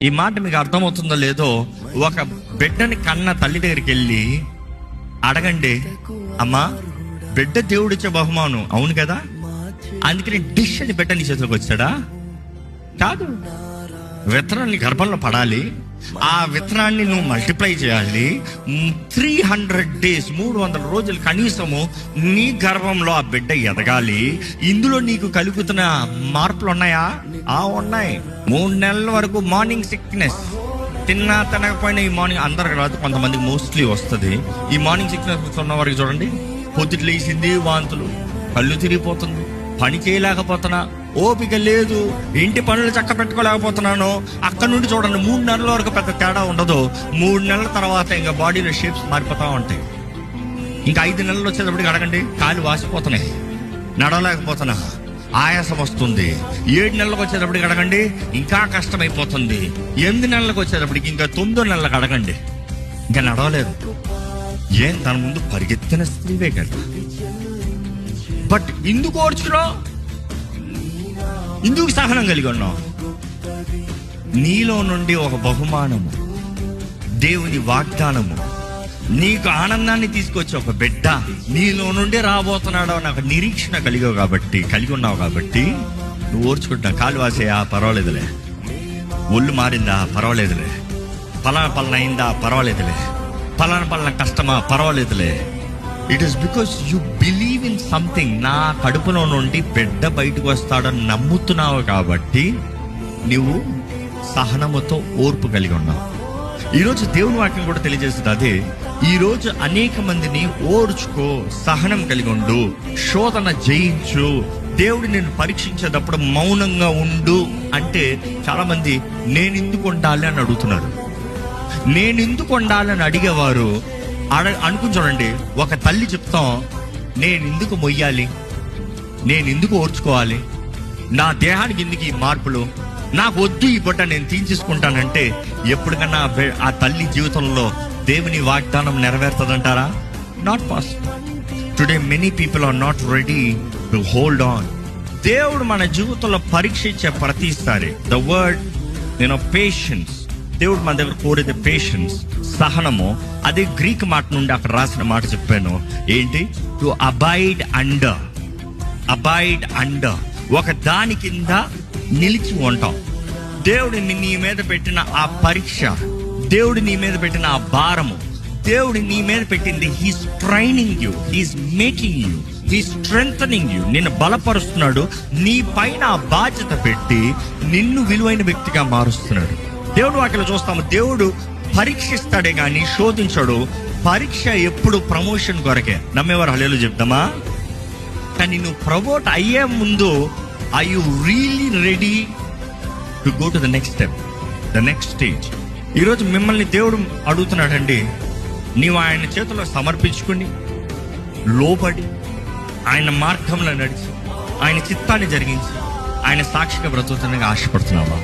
ఈ మాట మీకు అర్థమవుతుందో లేదో ఒక బిడ్డని కన్న తల్లి దగ్గరికి వెళ్ళి అడగండి అమ్మా బిడ్డ దేవుడిచ్చే బహుమానం అవును కదా? అందుకని డిష్ అని బిడ్డ నీ చేతిలోకి వచ్చాడా? కాదు. విత్తనాన్ని గర్భంలో పడాలి ఆ విత్తనాన్ని నువ్వు మల్టిప్లై చేయాలి. త్రీ హండ్రెడ్ డేస్ మూడు వందల రోజులు కనీసము నీ గర్భంలో ఆ బిడ్డ ఎదగాలి. ఇందులో నీకు కలుగుతున్న మార్పులు ఉన్నాయా? ఆ ఉన్నాయి. మూడు నెలల వరకు మార్నింగ్ సిక్నెస్ తిన్నా తినకపోయినా ఈ మార్నింగ్ అందరికి రాదు. కొంతమందికి మోస్ట్లీ వస్తుంది. ఈ మార్నింగ్ సిక్నెస్ ఉన్న వారికి చూడండి. పొద్దుట్లు లేచింది వాంతులు. కళ్ళు తిరిగిపోతుంది. పని చేయలేకపోతున్నా ఓపిక లేదు. ఇంటి పనులు చక్క పెట్టుకోలేకపోతున్నాను. అక్కడ నుండి చూడండి మూడు నెలల వరకు పెద్ద తేడా ఉండదు. మూడు నెలల తర్వాత ఇంకా బాడీలో షేప్స్ మారిపోతూ ఉంటాయి. ఇంకా ఐదు నెలలు వచ్చేటప్పటికి అడగండి కాలు వాసిపోతున్నాయి. నడవలేకపోతున్నా. ఆయాసం వస్తుంది. ఏడు నెలలకు వచ్చేటప్పటికి అడగండి ఇంకా కష్టమైపోతుంది. ఎనిమిది నెలలకు వచ్చేటప్పటికి ఇంకా తొమ్మిదో నెలలకు అడగండి. ఇంకా నడవలేదు. ఏం తన ముందు పరిగెత్తిన స్త్రీవే కదా. బట్ ఎందుకు ఓర్చుకున్నావు? ఎందుకు సహనం కలిగి ఉన్నావు నీలో నుండి ఒక బహుమానము దేవుని వాగ్దానము నీకు ఆనందాన్ని తీసుకొచ్చి ఒక బిడ్డ నీలో నుండి రాబోతున్నాడు అని ఒక నిరీక్షణ కలిగావు కాబట్టి కలిగి ఉన్నావు కాబట్టి నువ్వు ఓర్చుకుంటా కాలు వాసేయా పర్వాలేదులే. ఒళ్ళు మారిందా? పర్వాలేదులే. పలానా పలాన అయిందా? పర్వాలేదులే. పలానా పలాన కష్టమా? పర్వాలేదులే. It is because you believe in something నా కడుపులో నుండి బిడ్డ బయటకు వస్తాడని నమ్ముతున్నావు కాబట్టి నువ్వు సహనముతో ఓర్పు కలిగి ఉన్నావు. ఈరోజు దేవుని వాక్యం కూడా తెలియజేస్తుంది అదే. ఈరోజు అనేక మందిని ఓర్చుకో సహనం కలిగి ఉండు శోధన జయించు దేవుడు నేను పరీక్షించేటప్పుడు మౌనంగా ఉండు అంటే చాలామంది నేను ఎందుకు ఉండాలి? అని అడుగుతున్నారు. నేను ఎందుకు ఉండాలని అడిగేవారు అడ అనుకుని చూడండి ఒక తల్లి చెప్తాం నేను ఎందుకు మొయ్యాలి? నేను ఎందుకు ఓర్చుకోవాలి? నా దేహానికి ఎందుకు ఈ మార్పులు? నాకు వద్దు ఈ బట్ట నేను తీర్చేసుకుంటానంటే ఎప్పటికన్నా ఆ ఆ తల్లి జీవితంలో దేవుని వాగ్దానం నెరవేరుతుందంటారా? Not possible today many people are not ready to hold on దేవుడు మన జీవితంలో పరీక్షించే ప్రతిసారి ద వర్డ్ నేను పేషెన్స్ దేవుడు మన దగ్గర కోరేది పేషెన్స్ సహనము. అదే గ్రీక్ మాట నుండి అక్కడ రాసిన మాట చెప్పాను. ఏంటి? To abide under abide under ఒక దాని కింద నిలిచి ఉంటాం. దేవుడిని నీ మీద పెట్టిన ఆ పరీక్ష. దేవుడు నీ మీద పెట్టిన ఆ భారము. దేవుడు నీ మీద పెట్టింది he's training you he's making you he strength you నిన్ను బలపరుస్తున్నాడు. నీ పైన బాధ్యత పెట్టి నిన్ను విలువైన వ్యక్తిగా మారుస్తున్నాడు. దేవుడు వాటిలో చూస్తాము. దేవుడు పరీక్షిస్తాడే గాని శోధించడు. పరీక్ష ఎప్పుడు ప్రమోషన్ కొరకే. నమ్మేవారు హలేలు చెప్తామా కానీ నువ్వు ప్రమోట్ అయ్యే ముందు I you really ready to go to the next step the next stage ఈరోజు మిమ్మల్ని దేవుడు అడుగుతున్నాడండి నీవు ఆయన చేతిలో సమర్పించుకుని లోబడి ఆయన మార్గంలో నడిచి ఆయన చిత్తాన్ని జరిగించి ఆయన సాక్షిగా బ్రతుకుతుండగా ఆశపడుతున్నావా?